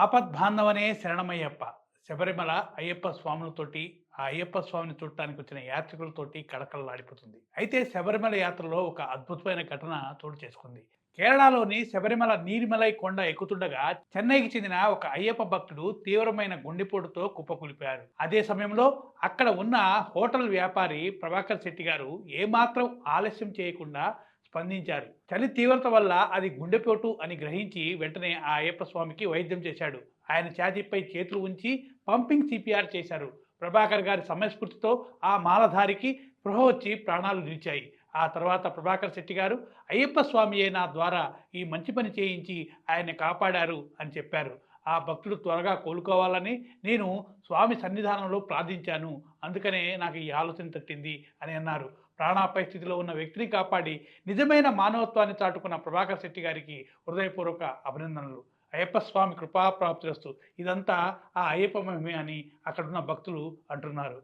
ఆపద్బాంధవనే శరణమయ్యప్ప. శబరిమల అయ్యప్ప స్వాములతోటి ఆ అయ్యప్ప స్వామిని చూడటానికి వచ్చిన యాత్రికులతోటి కడకలలాడిపోతుంది అయితే శబరిమల యాత్రలో ఒక అద్భుతమైన ఘటన చోటు చేసుకుంది. కేరళలోని శబరిమల నీలిమలై కొండ ఎక్కుతుండగా చెన్నైకి చెందిన ఒక అయ్యప్ప భక్తుడు తీవ్రమైన గుండెపోటుతో కుప్పకూలిపోయారు అదే సమయంలో అక్కడ ఉన్న హోటల్ వ్యాపారి ప్రభాకర్ శెట్టి గారు ఏమాత్రం ఆలస్యం చేయకుండా స్పందించారు. చలి తీవ్రత వల్ల అది గుండెపోటు అని గ్రహించి వెంటనే ఆ అయ్యప్ప స్వామికి వైద్యం చేశాడు. ఆయన ఛాతీపై చేతులు ఉంచి పంపింగ్ సిపిఆర్ చేశారు. ప్రభాకర్ గారి సమయస్ఫూర్తితో ఆ మాలధారికి స్పృహ వచ్చి ప్రాణాలు నిలిచాయి. ఆ తర్వాత ప్రభాకర్ శెట్టి గారు అయ్యప్ప స్వామి అయిన ద్వారా ఈ మంచి పని చేయించి ఆయన్ని కాపాడారు అని చెప్పారు. ఆ భక్తుడు త్వరగా కోలుకోవాలని నేను స్వామి సన్నిధానంలో ప్రార్థించాను. అందుకనే నాకు ఈ ఆలోచన తట్టింది అని అన్నారు. ప్రాణాపాయ స్థితిలో ఉన్న వ్యక్తిని కాపాడి నిజమైన మానవత్వాన్ని చాటుకున్న ప్రభాకర్ శెట్టి గారికి హృదయపూర్వక అభినందనలు. అయ్యప్ప స్వామి కృపా ప్రాప్తిరస్తు ఇదంతా ఆ అయ్యప్ప మహిమే అని అక్కడున్న భక్తులు అంటున్నారు.